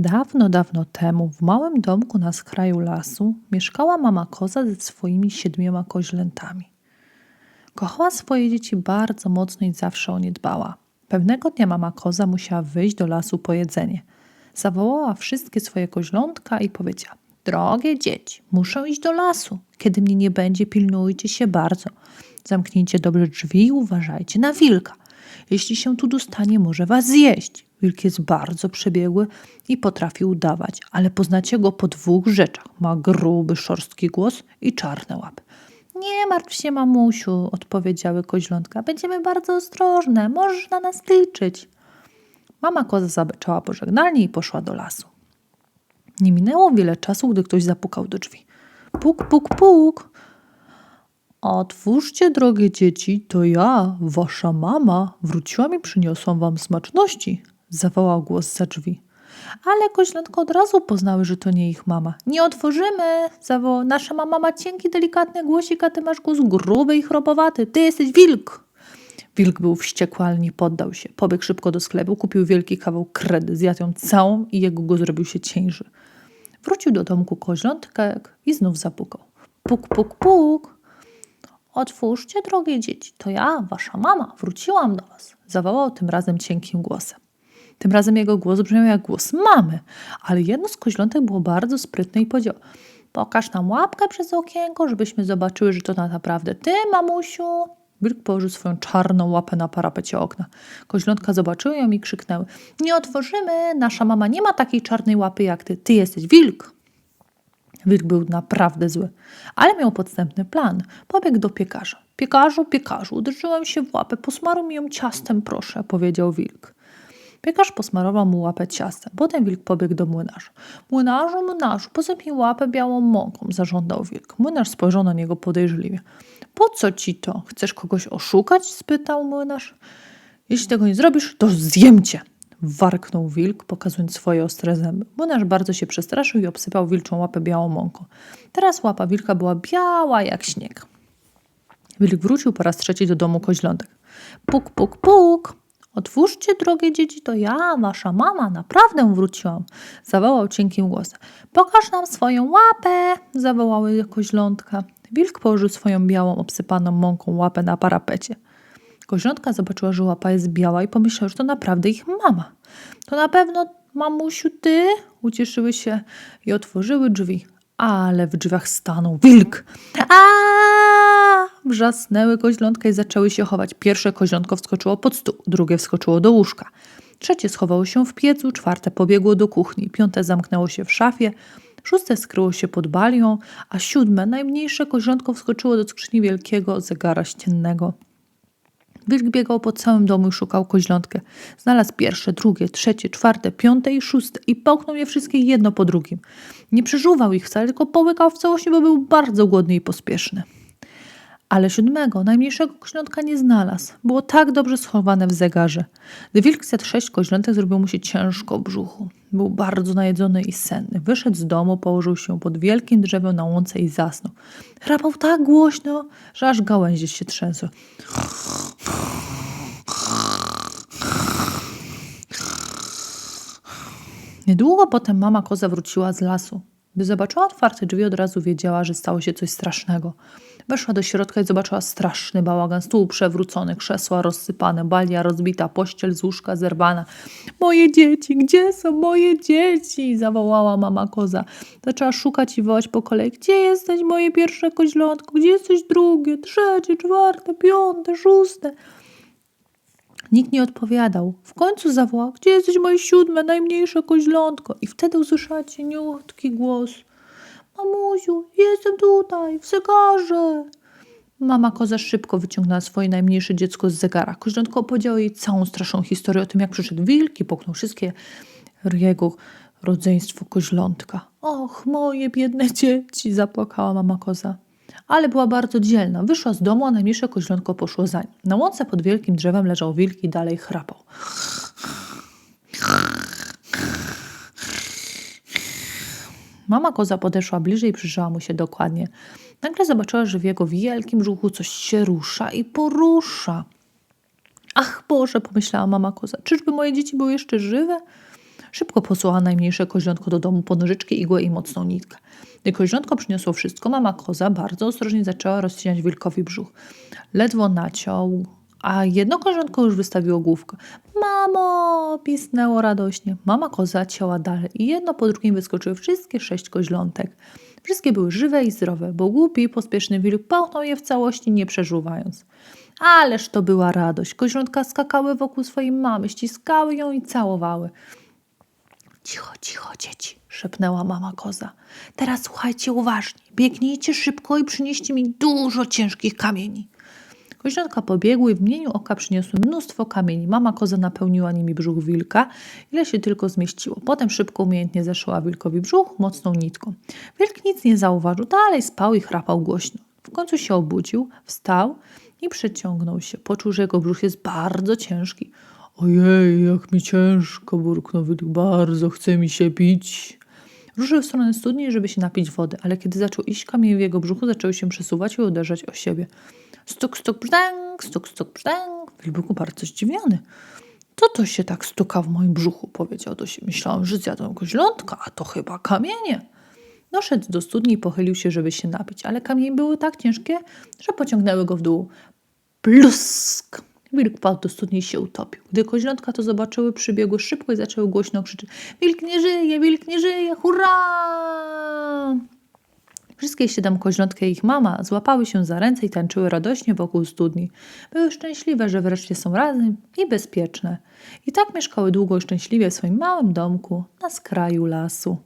Dawno, dawno temu w małym domku na skraju lasu mieszkała mama koza ze swoimi siedmioma koźlętami. Kochała swoje dzieci bardzo mocno i zawsze o nie dbała. Pewnego dnia mama koza musiała wyjść do lasu po jedzenie. Zawołała wszystkie swoje koźlątka i powiedziała: Drogie dzieci, muszę iść do lasu. Kiedy mnie nie będzie, pilnujcie się bardzo. Zamknijcie dobrze drzwi i uważajcie na wilka. Jeśli się tu dostanie, może was zjeść. Wilk jest bardzo przebiegły i potrafi udawać, ale poznacie go po dwóch rzeczach. Ma gruby, szorstki głos i czarne łapy. Nie martw się, mamusiu, odpowiedziały koźlątka. Będziemy bardzo ostrożne, możesz na nas liczyć. Mama koza zabeczała pożegnalnie i poszła do lasu. Nie minęło wiele czasu, gdy ktoś zapukał do drzwi. Puk, puk, puk. Otwórzcie, drogie dzieci, to ja, wasza mama, wróciłam i przyniosłam wam smaczności, zawołał głos za drzwi. Ale koźlątko od razu poznały, że to nie ich mama. Nie otworzymy, zawołał. Nasza mama ma cienki, delikatny głosik, a ty masz głos gruby i chropowaty. Ty jesteś wilk. Wilk był wściekły, ale nie poddał się. Pobiegł szybko do sklepu, kupił wielki kawał kredy, zjadł ją całą i jego głos zrobił się cieńszy. Wrócił do domku koźlątek i znów zapukał. Puk, puk, puk. Otwórzcie, drogie dzieci, to ja, wasza mama, wróciłam do was. Zawołał tym razem cienkim głosem. Tym razem jego głos brzmiał jak głos mamy, ale jedno z koźlątek było bardzo sprytne i powiedział pokaż nam łapkę przez okienko, żebyśmy zobaczyły, że to naprawdę ty, mamusiu. Wilk położył swoją czarną łapę na parapecie okna. Koźlątka zobaczyły ją i krzyknęły nie otworzymy, nasza mama nie ma takiej czarnej łapy jak ty, ty jesteś wilk. Wilk był naprawdę zły, ale miał podstępny plan. Pobiegł do piekarza. Piekarzu, piekarzu, uderzyłem się w łapę, posmaruj mi ją ciastem, proszę, powiedział wilk. Piekarz posmarował mu łapę ciastem. Potem wilk pobiegł do młynarza. Młynarzu, młynarzu, posypij łapę białą mąką, zażądał wilk. Młynarz spojrzał na niego podejrzliwie. Po co ci to? Chcesz kogoś oszukać? spytał młynarz. Jeśli tego nie zrobisz, to zjem cię, warknął wilk, pokazując swoje ostre zęby. Młynarz bardzo się przestraszył i obsypał wilczą łapę białą mąką. Teraz łapa wilka była biała jak śnieg. Wilk wrócił po raz trzeci do domu koźlątek. Puk, puk, puk. Otwórzcie, drogie dzieci, to ja, wasza mama, naprawdę wróciłam, zawołał cienkim głosem. Pokaż nam swoją łapę, zawołały koźlątka. Wilk położył swoją białą, obsypaną mąką łapę na parapecie. Koźlątka zobaczyła, że łapa jest biała i pomyślała, że to naprawdę ich mama. To na pewno, mamusiu, ty? Ucieszyły się i otworzyły drzwi. Ale w drzwiach stanął wilk. A! Wrzasnęły koźlątka i zaczęły się chować. Pierwsze koźlątko wskoczyło pod stół, drugie wskoczyło do łóżka. Trzecie schowało się w piecu, czwarte pobiegło do kuchni, piąte zamknęło się w szafie, szóste skryło się pod balią, a siódme, najmniejsze koźlątko wskoczyło do skrzyni wielkiego zegara ściennego. Wilk biegał po całym domu i szukał koźlątkę. Znalazł pierwsze, drugie, trzecie, czwarte, piąte i szóste i połknął je wszystkie jedno po drugim. Nie przeżuwał ich wcale, tylko połykał w całości, bo był bardzo głodny i pospieszny. Ale siódmego, najmniejszego koźlątka nie znalazł. Było tak dobrze schowane w zegarze. Gdy wilk zjadł sześć koźlątek, zrobiło mu się ciężko w brzuchu. Był bardzo najedzony i senny. Wyszedł z domu, położył się pod wielkim drzewem na łące i zasnął. Chrapał tak głośno, że aż gałęzie się trzęsły. Niedługo potem mama koza wróciła z lasu. Gdy zobaczyła otwarte drzwi, od razu wiedziała, że stało się coś strasznego. Weszła do środka i zobaczyła straszny bałagan. Stół przewrócony, krzesła rozsypane, balia rozbita, pościel z łóżka zerwana. Moje dzieci, gdzie są moje dzieci? zawołała mama koza. Zaczęła szukać i wołać po kolei. Gdzie jesteś, moje pierwsze koźlątko? Gdzie jesteś drugie, trzecie, czwarte, piąte, szóste? Nikt nie odpowiadał. W końcu zawołał, gdzie jesteś moje siódme, najmniejsze koźlątko? I wtedy usłyszała cieniutki głos. Mamusiu, jestem tutaj, w zegarze. Mama koza szybko wyciągnęła swoje najmniejsze dziecko z zegara. Koźlątko opowiedziało jej całą straszną historię o tym, jak przyszedł wilk i poknął wszystkie jego rodzeństwo koźlątka. Och, moje biedne dzieci, zapłakała mama koza. Ale była bardzo dzielna. Wyszła z domu, a najmniejsze koźlątko poszło za nim. Na łące pod wielkim drzewem leżał wilk i dalej chrapał. Mama koza podeszła bliżej i przyjrzała mu się dokładnie. Nagle zobaczyła, że w jego wielkim brzuchu coś się rusza i porusza. Ach Boże, pomyślała mama koza, czyżby moje dzieci były jeszcze żywe? Szybko posłała najmniejsze koźlątko do domu po nożyczki, igłę i mocną nitkę. Gdy koźlątko przyniosło wszystko, mama koza bardzo ostrożnie zaczęła rozcinać wilkowi brzuch. Ledwo naciął, a jedno koźlątko już wystawiło główkę. Mamo! pisnęło radośnie. Mama koza cięła dalej i jedno po drugim wyskoczyły wszystkie sześć koźlątek. Wszystkie były żywe i zdrowe, bo głupi, pospieszny wilk połknął je w całości, nie przeżuwając. Ależ to była radość. Koźlątka skakały wokół swojej mamy, ściskały ją i całowały. Cicho, cicho, dzieci, szepnęła mama koza. Teraz słuchajcie uważnie. Biegnijcie szybko i przynieście mi dużo ciężkich kamieni. Koźlątka pobiegły i w mgnieniu oka przyniosły mnóstwo kamieni. Mama koza napełniła nimi brzuch wilka, ile się tylko zmieściło. Potem szybko, umiejętnie zeszyła wilkowi brzuch mocną nitką. Wilk nic nie zauważył, dalej spał i chrapał głośno. W końcu się obudził, wstał i przeciągnął się. Poczuł, że jego brzuch jest bardzo ciężki. Ojej, jak mi ciężko, burknął wilk, bardzo chce mi się pić. Ruszył w stronę studni, żeby się napić wody, ale kiedy zaczął iść, kamienie w jego brzuchu zaczęły się przesuwać i uderzać o siebie. Stuk, stuk, brzdęk, stuk, stuk, brzdęk. Wilk był bardzo zdziwiony. Co to się tak stuka w moim brzuchu? Powiedział do siebie. Myślałam, że zjadłem koźlątka, a to chyba kamienie. Doszedł do studni i pochylił się, żeby się napić, ale kamienie były tak ciężkie, że pociągnęły go w dół. Plusk! Wilk padł do studni i się utopił. Gdy koźlątka to zobaczyły, przybiegły szybko i zaczęły głośno krzyczeć Wilk nie żyje, wilk nie żyje, hurra! Wszystkie siedem koźlątka i ich mama złapały się za ręce i tańczyły radośnie wokół studni. Były szczęśliwe, że wreszcie są razem i bezpieczne. I tak mieszkały długo i szczęśliwie w swoim małym domku na skraju lasu.